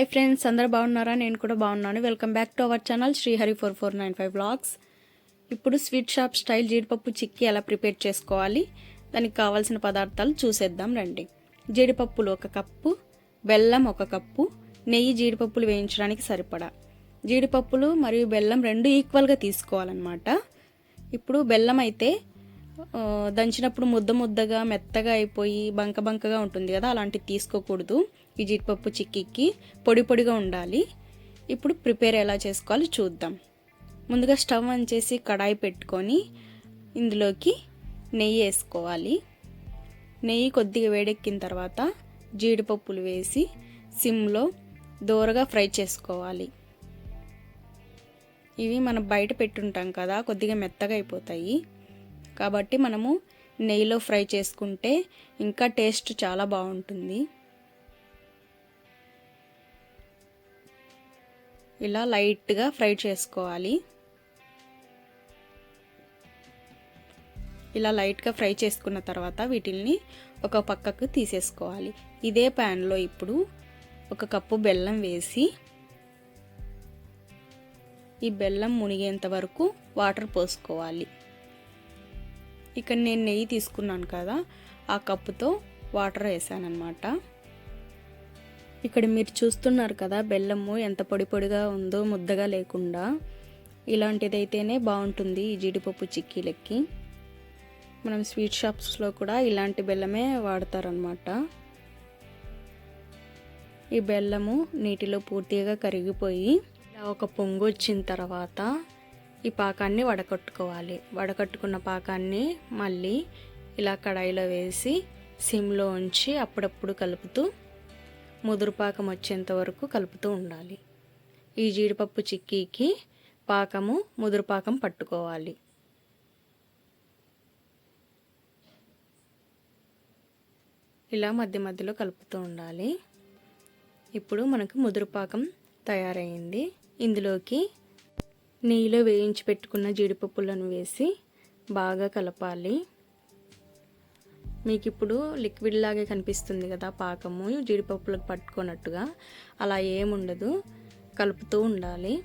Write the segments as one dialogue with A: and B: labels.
A: Hi friends అందరు బాగున్నారా? నేను కూడా బాగున్నాను. Welcome back to our channel Srihari four four nine five blogs ఇప్పుడు స్వీట్ షాప్ స్టైల్ జీడిపప్పు చిక్కీ ఎలా ప్రిపేర్ చేసుకోవాలి? దానికి కావాల్సిన పదార్థాలు చూసేద్దాం రండి. జీడిపప్పులు ఒక కప్పు బెల్లం ఒక కప్పు నెయ్యి జీడిపప్పులు వేయించడానికి సరిపడా. జీడిపప్పులు మరియు బెల్లం రెండు ఈక్వల్గా తీసుకోవాలన్నమాట. ఇప్పుడు బెల్లం అయితే దంచినప్పుడు ముద్ద ముద్దగా మెత్తగా అయిపోయి బంక బంకగా ఉంటుంది కదా అలాంటివి తీసుకోకూడదు. ఈ జీడిపప్పు చిక్కిక్కి పొడి పొడిగా ఉండాలి. ఇప్పుడు ప్రిపేర్ ఎలా చేసుకోవాలో చూద్దాం. ముందుగా స్టవ్ ఆన్ చేసి కడాయి పెట్టుకొని ఇందులోకి నెయ్యి వేసుకోవాలి. నెయ్యి కొద్దిగా వేడెక్కిన తర్వాత జీడిపప్పులు వేసి సిమ్లో దోరగా ఫ్రై చేసుకోవాలి. ఇవి మనం బయట పెట్టుంటాం కదా కొద్దిగా మెత్తగా అయిపోతాయి. కాబట్టి మనము నెయ్యిలో ఫ్రై చేసుకుంటే ఇంకా టేస్ట్ చాలా బాగుంటుంది. ఇలా లైట్గా ఫ్రై చేసుకోవాలి. ఇలా లైట్గా ఫ్రై చేసుకున్న తర్వాత వీటిల్ని ఒక పక్కకు తీసేసుకోవాలి. ఇదే ప్యాన్లో ఇప్పుడు ఒక కప్పు బెల్లం వేసి ఈ బెల్లం మునిగేంత వరకు వాటర్ పోసుకోవాలి. ఇక్కడ నేను నెయ్యి తీసుకున్నాను కదా ఆ కప్పుతో వాటర్ వేసాను అనమాట ఇక్కడ మీరు చూస్తున్నారు కదా బెల్లము ఎంత పొడి పొడిగా ఉందో ముద్దగా లేకుండా. ఇలాంటిదైతేనే బాగుంటుంది ఈ జీడిపప్పు చిక్కీలకి మనం స్వీట్ షాప్స్లో కూడా ఇలాంటి బెల్లమే వాడతారనమాట ఈ బెల్లము నీటిలో పూర్తిగా కరిగిపోయి ఇలా ఒక పొంగు వచ్చిన తర్వాత ఈ పాకాన్ని వడకట్టుకోవాలి. వడకట్టుకున్న పాకాన్ని మళ్ళీ ఇలా కడాయిలో వేసి సిమ్లో ఉంచి అప్పుడప్పుడు కలుపుతూ ముదురు పాకం వచ్చేంత వరకు కలుపుతూ ఉండాలి. ఈ జీడిపప్పు చిక్కీకి పాకము ముదురు పాకం పట్టుకోవాలి. ఇలా మధ్య మధ్యలో కలుపుతూ ఉండాలి. ఇప్పుడు మనకు ముదురు పాకం తయారైంది. ఇందులోకి నెయ్యిలో వేయించి పెట్టుకున్న జీడిపప్పులను వేసి బాగా కలపాలి. మీకు ఇప్పుడు లిక్విడ్ లాగే కనిపిస్తుంది కదా పాకము జీడిపప్పులకు పట్టుకున్నట్టుగా. అలా ఏముండదు కలుపుతూ ఉండాలి.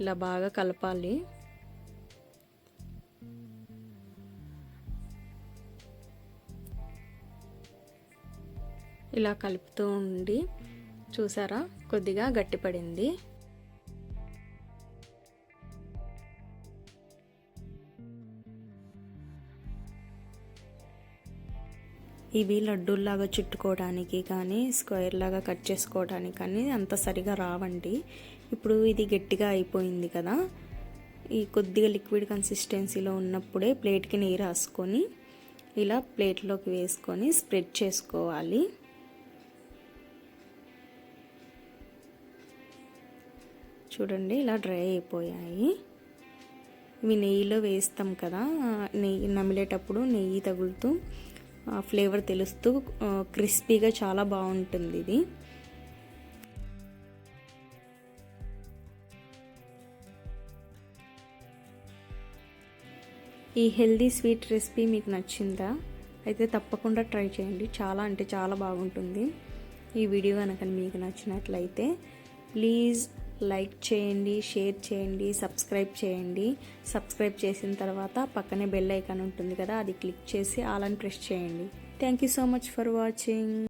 A: ఇలా బాగా కలపాలి. ఇలా కలుపుతూ ఉండి చూసారా? కొద్దిగా గట్టిపడింది. ఇవి లడ్డూల్లాగా చుట్టుకోవడానికి కానీ స్క్వేర్ లాగా కట్ చేసుకోవడానికి కానీ అంత సరిగా రావండి. ఇప్పుడు ఇది గట్టిగా అయిపోయింది కదా. ఈ కొద్దిగా లిక్విడ్ కన్సిస్టెన్సీలో ఉన్నప్పుడే ప్లేట్కి నీరు రాసుకొని ఇలా ప్లేట్లోకి వేసుకొని స్ప్రెడ్ చేసుకోవాలి. చూడండి ఇలా డ్రై అయిపోయాయి. ఇవి నెయ్యిలో వేస్తాం కదా. నెయ్యి నమిలేటప్పుడు నెయ్యి తగులుతూ ఫ్లేవర్ తెలుస్తూ క్రిస్పీగా చాలా బాగుంటుంది ఇది. ఈ హెల్దీ స్వీట్ రెసిపీ మీకు నచ్చిందా? అయితే తప్పకుండా ట్రై చేయండి. చాలా అంటే చాలా బాగుంటుంది. ఈ వీడియో కనుక మీకు నచ్చినట్లయితే ప్లీజ్ లైక్ చేయండి షేర్ చేయండి సబ్స్క్రైబ్ చేయండి. సబ్స్క్రైబ్ చేసిన తర్వాత పక్కనే బెల్ ఐకాన్ ఉంటుంది కదా అది క్లిక్ చేసి ఆల్ అని ప్రెస్ చేయండి. Thank you so much for watching